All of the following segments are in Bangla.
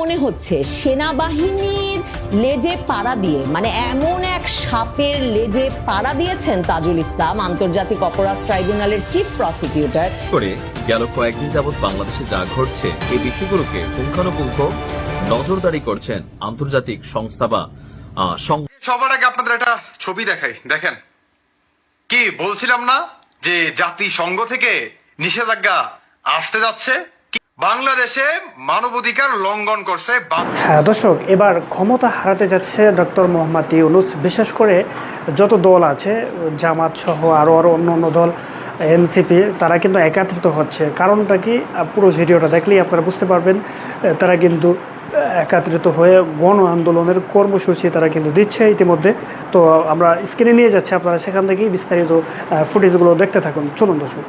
মনে হচ্ছে সেনাবাহিনীর লেজে পাড়া দিয়ে মানে এমন এক সাপের লেজে পাড়া দিয়েছেন তাজুল ইসলাম আন্তর্জাতিক অপরাধ ট্রাইব্যুনালের চিফ প্রসিকিউটর করে গেল কয়েকদিন যাবৎ বাংলাদেশে যা ঘটছে এই বিষয়গুলোকে পুঙ্খানুপুঙ্খ নজরদারি করছেন আন্তর্জাতিক সংস্থা বা আহ, সবার আগে আপনাদের একটা ছবি দেখাই দেখেন কি বলছিলাম না যে জাতিসংঘ থেকে নিষেধাজ্ঞা আসতে যাচ্ছে? বাংলাদেশে মানবাধিকার লঙ্ঘন করছে হ্যাঁ দর্শক, এবার ক্ষমতা হারাতে যাচ্ছে ডক্টর মোহাম্মদ ইউনুস। বিশেষ করে যত দল আছে, জামাত সহ আরও আরও অন্য অন্য দল, এনসিপি, তারা কিন্তু একাত্রিত হচ্ছে। কারণটা কি? পুরো ভিডিওটা দেখলেই আপনারা বুঝতে পারবেন তারা কিন্তু একাত্রিত হয়ে গণ আন্দোলনের কর্মসূচি তারা কিন্তু দিচ্ছে ইতিমধ্যে। তো আমরা স্ক্রিনে নিয়ে যাচ্ছি, আপনারা সেখান থেকেই বিস্তারিত ফুটেজগুলো দেখতে থাকুন। চলুন, দর্শক।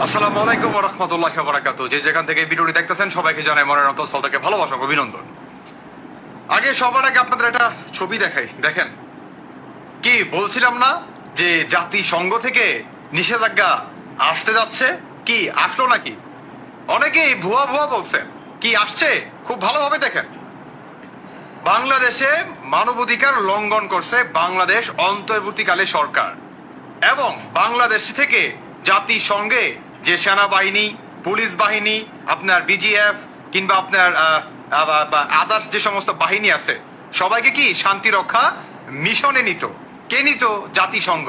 আসসালামু আলাইকুম রহমতুল্লাহ বারাকাত যে যেখান থেকে ভিডিওটি দেখতেছেন, সবাইকে জানাই মনের অন্তঃস্থল থেকে ভালোবাসা অভিনন্দন। আগে সবার আগে আপনাদের একটা ছবি দেখাই। দেখেন। কি, বলছিলাম না যে জাতিসংঘ থেকে নিষেধাজ্ঞা আসতে যাচ্ছে? কি, আসলো নাকি? অনেকেই ভুয়া ভুয়া বলছে কি, আসছে? খুব ভালোভাবে দেখেন। বাংলাদেশে মানবাধিকার লঙ্ঘন করছে বাংলাদেশ অন্তর্বর্তীকালে সরকার। এবং বাংলাদেশ থেকে জাতিসংঘে যে সেনাবাহিনী, পুলিশ বাহিনী, আপনার বিজিএফ কিংবা আপনার আদার্স যে সমস্ত বাহিনী আছে, সবাইকে কি শান্তি রক্ষা মিশনে নিত? কে নিত? জাতিসংঘ।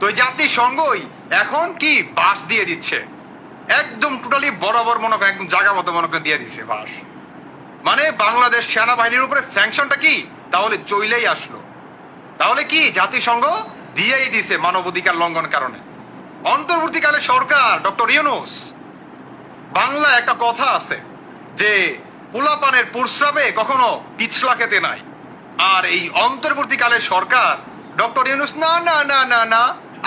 তো জাতিসংঘই এখন কি বাস দিয়ে দিচ্ছে? একদম টোটালি বরাবর মনে করেন, একদম জায়গা মতো মনে করেন দিয়ে দিচ্ছে বাস। মানে বাংলাদেশ সেনাবাহিনীর উপরে স্যাংশনটা কি? তাহলে চইলেই আসলো। তাহলে কি জাতিসংঘ দিয়েই দিছে মানবাধিকার লঙ্ঘন কারণে? অন্তর্বর্তীকালে সরকার ডক্টর ইউনুস বাংলা একটা কথা আছে যে পোলাপানের পুরস্রাবে কখনো পিছলা খেতে নাই। আর এই অন্তর্বর্তীকালে সরকার ডক্টর ইউনুস, না না না না না,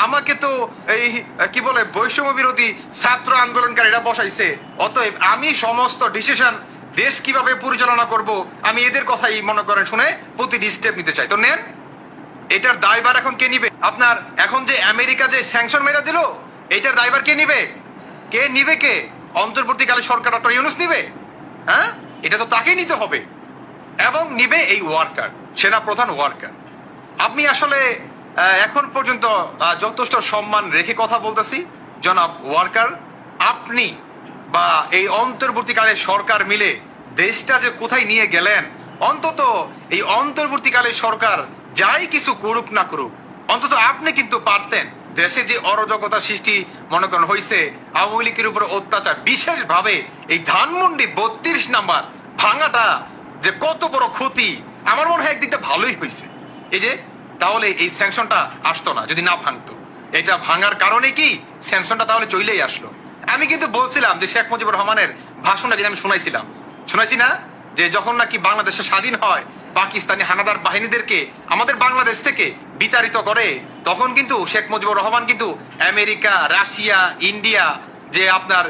আমাকে তো এই, কি বলে, বৈষম্য বিরোধী ছাত্র আন্দোলনকারীরা বসাইছে। অতএব আমি সমস্ত ডিসিশন দেশ কীভাবে পরিচালনা করব, আমি এদের কথাই মনে করেন শুনে প্রতিটি স্টেপ নিতে চাই। তো নেন এটার দায়ভার এখন কে নিবে? আপনার এখন যে আমেরিকা যে স্যাংশন মেরা দিল, এটার দায়ভার কে নিবে? কে নিবে কে? অন্তর্বর্তীকালে সরকার ডক্টর ইউনুস নিবে? হ্যাঁ? এটা তো তাকেই নিতে হবে। এবং নিবে এই ওয়ার্কার সেনা প্রধান ওয়ার্কার আপনি আসলে এখন পর্যন্ত যথেষ্ট সম্মান রেখে কথা বলতেছি, জনাব ওয়ার্কার আপনি বা এই অন্তর্বর্তীকালে সরকার মিলে দেশটা যে কোথায় নিয়ে গেলেন, অন্তত এই অন্তর্বর্তীকালে সরকার যাই কিছু করুক না করুক, অন্তত আপনি কিন্তু পারতেন। দেশে যে অরাজকতা সৃষ্টি, মনে করেন হয়েছে আওয়ামী লীগের উপর অত্যাচার, বিশেষভাবে এই ধানমন্ডি বত্রিশ নাম্বার ভাঙাটা যে কত বড় ক্ষতি, আমার মনে হয় একদিকটা ভালোই হয়েছে এই যে, তাহলে এই স্যাংশনটা আসতো না, যদি না ভাঙতো। এটা ভাঙার কারণে কি? স্যাংশনটা তাহলে চলেই আসলো। আমি কিন্তু বলছিলাম যে শেখ মুজিবুর রহমানের ভাষণটা কিন্তু আমি শোনাইছিলাম। শোনাইছি না? যে যখন নাকি বাংলাদেশে স্বাধীন হয় পাকিস্তানি হানাদার বাহিনীদেরকে আমাদের বাংলাদেশ থেকে বিতাড়িত করে। তখন কিন্তু শেখ মুজিবুর রহমান কিন্তু আমেরিকা, রাশিয়া, ইন্ডিয়া যে আপনার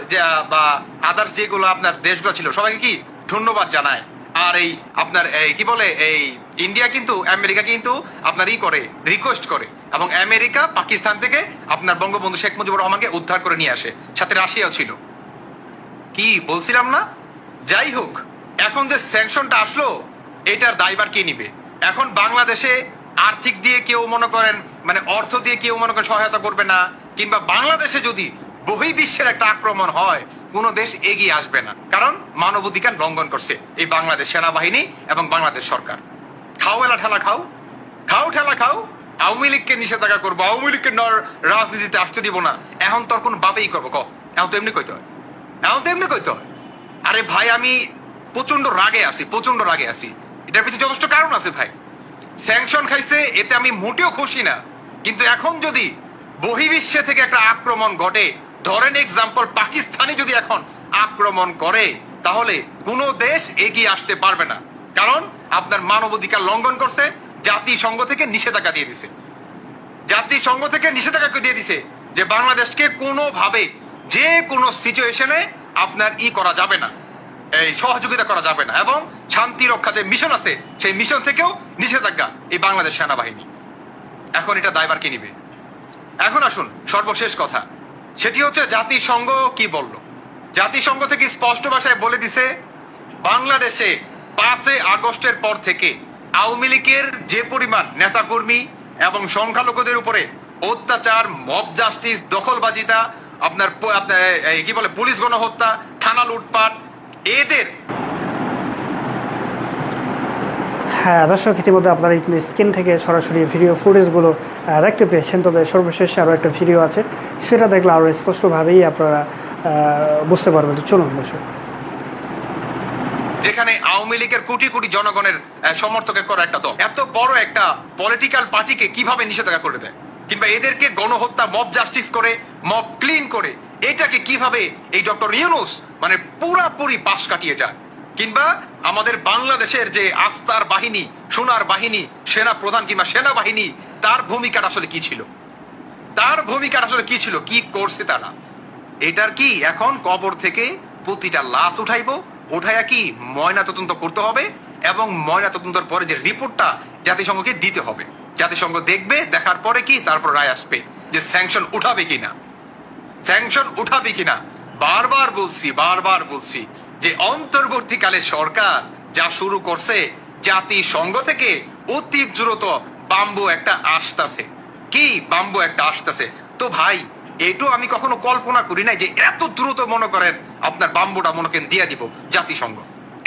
বা আদার্স যেগুলো আপনার দেশগুলো ছিল, সবাইকে কি ধন্যবাদ জানায়। আর এই আপনার এই কি বলে, এই ইন্ডিয়া কিন্তু, আমেরিকা কিন্তু আপনার ই করে রিকোয়েস্ট করে। এবং আমেরিকা পাকিস্তান থেকে আপনার বঙ্গবন্ধু শেখ মুজিবুর রহমানকে উদ্ধার করে নিয়ে আসে। সাথে রাশিয়াও ছিল। কি বলছিলাম না? যাই হোক, এখন যে স্যাংশনটা আসলো এটার দায়বার কে নিবে? এখন বাংলাদেশে আর্থিক দিয়ে কেউ মনে করেন মানে অর্থ দিয়ে কেউ মনে করেন সহায়তা করবে না, কিংবা বাংলাদেশে যদি বহির্বিশ্বের একটা আক্রমণ হয়, কোন দেশ এগিয়ে আসবে না। কারণ মানবাধিকার লঙ্ঘন করছে এই বাংলাদেশ সেনাবাহিনী এবং বাংলাদেশ সরকার। খাও এলা ঠেলা খাও খাও ঠেলা খাও, আওয়ামী লীগকে নিষেধাজ্ঞা করব, আওয়ামী লীগকে রাজনীতিতে আসতে দিব না। এখন তোর কোন বাপেই করব, ক? এখন তো এমনি কইতে হয়। এখন তো এমনি কইতে হয়। আরে ভাই, আমি প্রচণ্ড রাগে আছি প্রচণ্ড রাগে আছি। এটার পিছনে যথেষ্ট কারণ আছে ভাই। স্যাংশন খাইছে, এতে আমি মোটেও খুশি না। কিন্তু এখন যদি বহির্বিশ্বে থেকে একটা আক্রমণ ঘটে, ধরেন এক্সাম্পল পাকিস্তানি যদি এখন আক্রমণ করে, তাহলে কোনো দেশ এগিয়ে আসতে পারবে না। কারণ আপনার মানবাধিকার লঙ্ঘন করছে, জাতিসংঘ থেকে নিষেধাজ্ঞা দিয়ে দিছে। জাতিসংঘ থেকে নিষেধাজ্ঞা দিয়ে দিছে যে বাংলাদেশকে কোনোভাবে যে কোনো সিচুয়েশনে আপনার ই করা যাবে না। এই সহযোগিতা করা যাবে না এবং শান্তি রক্ষা যে মিশন আছে, সেই মিশন থেকেও নিষেধাজ্ঞা এই বাংলাদেশ সেনাবাহিনী। এখন এটা দায়বার কে নিবে? এখন আসুন, সর্বশেষ কথা। সেটি হচ্ছে জাতিসংঘ কি বলল? জাতিসংঘ থেকে স্পষ্ট ভাষায় বলে দিছে, বাংলাদেশে পাঁচে আগস্টের পর থেকে আওয়ামী লীগের যে পরিমাণ নেতাকর্মী এবং সংখ্যালঘুদের উপরে অত্যাচার, মব জাস্টিস, দখলবাজিতা, আপনার আপনার কি বলে, পুলিশ গণহত্যা, থানা লুটপাট এদের? হ্যাঁ দর্শক ইতিমধ্যে আপনারা স্ক্রিন থেকে সরাসরি ভিডিও ফুটেজগুলো দেখতে পেয়েছেন। তবে সর্বশেষ আরও একটা ভিডিও আছে। সেটা দেখলে আরও স্পষ্টভাবেই আপনারা বুঝতে পারবেন। তো চলুন দর্শক। যেখানে আওয়ামী লীগের কোটি কোটি জনগণের সমর্থকের করা একটা দল। এত বড় একটা পলিটিক্যাল পার্টিকে কীভাবে নিষেধাজ্ঞা করে দেয়? কিংবা এদেরকে গণহত্যা মব জাস্টিস করে মব ক্লিন করে, এটাকে কীভাবে এই ডক্টর ইউনুস মানে পুরাপুরি পাশ কাটিয়ে যায় কিংবা আমাদের বাংলাদেশের যে আস্থার বাহিনী, সোনার বাহিনী, সেনা প্রধান কিংবা সেনাবাহিনী, তার ভূমিকাটা আসলে কি ছিল? তার ভূমিকাটা আসলে কি ছিল? কি করছে তারা? এটার কি এখন কবর থেকে প্রতিটা লাশ উঠাইবো? উঠাইয়া কি ময়না তদন্ত করতে হবে? এবং ময়না তদন্তর পরে যে রিপোর্টটা জাতিসংঘকে দিতে হবে। জাতিসংঘ দেখবে, দেখার পরে কি? তারপর রায় আসবে যে স্যাংশন উঠাবে কিনা। স্যাংশন উঠাবে কিনা? বারবার বলছি বারবার বলছি যে অন্তর্বর্তীকালে সরকার যা শুরু করছে, জাতিসংঘ থেকে অতি দ্রুত বাম্বু একটা আসতেছে। কি বাম্বু একটা আসতেছে? তো ভাই, এটু আমি কখনো কল্পনা করি নাই যে এত দ্রুত মনে করেন আপনার বাম্বুটা মনে করেন দিয়ে দিব জাতিসংঘ।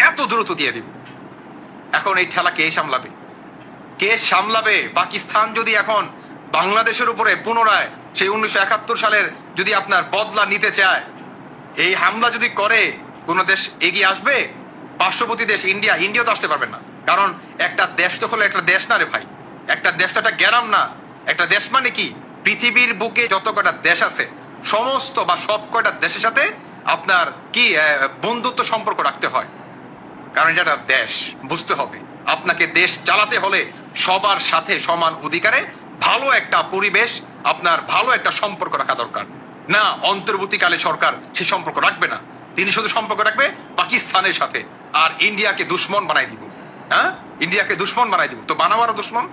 এত দ্রুত দিয়ে দিব। এখন এই ঠেলা কে সামলাবে? কে সামলাবে? পাকিস্তান যদি এখন বাংলাদেশের উপরে পুনরায় সেই উনিশশো একাত্তর সালের যদি আপনার বদলা নিতে চায়, এই হামলা যদি করে, কোন দেশ এগিয়ে আসবে? পার্শ্ববর্তী দেশ ইন্ডিয়া ইন্ডিয়া তো আসতে পারবে না। কারণ একটা দেশ তো হলো একটা দেশ না রে ভাই। একটা দেশ তো একটা গ্যারাম না। একটা দেশ মানে কি? পৃথিবীর বুকে যত কটা দেশ আছে, সমস্ত বা সব কয়টা দেশের সাথে আপনার কি বন্ধুত্ব সম্পর্ক রাখতে হয়। কারণ এটা দেশ, বুঝতে হবে। আপনাকে দেশ চালাতে হলে সবার সাথে সমান অধিকারে ভালো একটা পরিবেশ, আপনার ভালো একটা সম্পর্ক রাখা দরকার। না, অন্তর্বর্তীকালে সরকার সে সম্পর্ক রাখবে না। তিনি শুধু সম্পর্ক রাখবে পাকিস্তানের সাথে। আর ইন্ডিয়াকে দুশ্মন বানাই দিব। হ্যাঁ? ইন্ডিয়াকে দুশ্মন বানাই দিব। তো বানাও আরও দুশ্মন।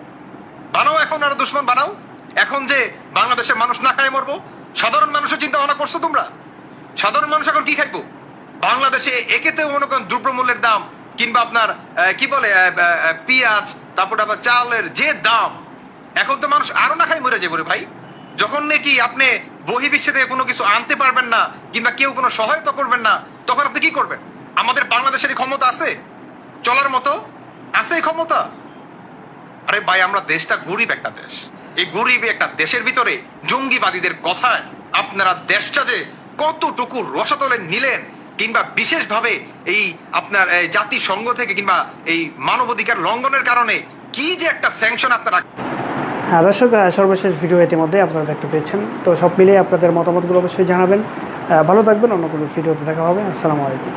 বানাও এখন আরও দুশ্মন, বানাও। এখন যে বাংলাদেশের মানুষ না খায় মরবো, সাধারণ মানুষের চিন্তা ভাবনা করছ তোমরা? সাধারণ মানুষ এখন কি খাইবো? বাংলাদেশে একেতে মনে করেন দ্রব্যমূল্যের দাম কিংবা আপনার কি বলে পেঁয়াজ, তারপরে আপনার চালের যে দাম, এখন তো মানুষ আরও না খাই মরে যাবে ভাই। যখন নাকি আপনি বহির্বিশ্বে থেকে কোনো কিছু আনতে পারবেন না, কিংবা কেউ কোনো সহায়তা করবেন না, তখন আপনি কি করবেন? আমাদের বাংলাদেশের ক্ষমতা আছে? চলার মতো? আছে ক্ষমতা? আরে ভাই, আমরা দেশটা গরিব একটা দেশ। এই গরিব একটা দেশের ভিতরে জঙ্গিবাদীদের কথায় আপনারা দেশটা যে কতটুকু রসাতলে নিলেন কিংবা বিশেষভাবে এই আপনার জাতিসংঘ থেকে কিংবা এই মানবাধিকার লঙ্ঘনের কারণে কি যে একটা স্যাংশন আপনারা হ্যাঁ দর্শক সর্বশেষ ভিডিও ইতিমধ্যে আপনারা দেখতে পেয়েছেন। তো সব মিলিয়ে আপনাদের মতামতগুলো অবশ্যই জানাবেন। ভালো থাকবেন, অন্য কোনো ভিডিওতে দেখা হবে। আসসালামু আলাইকুম।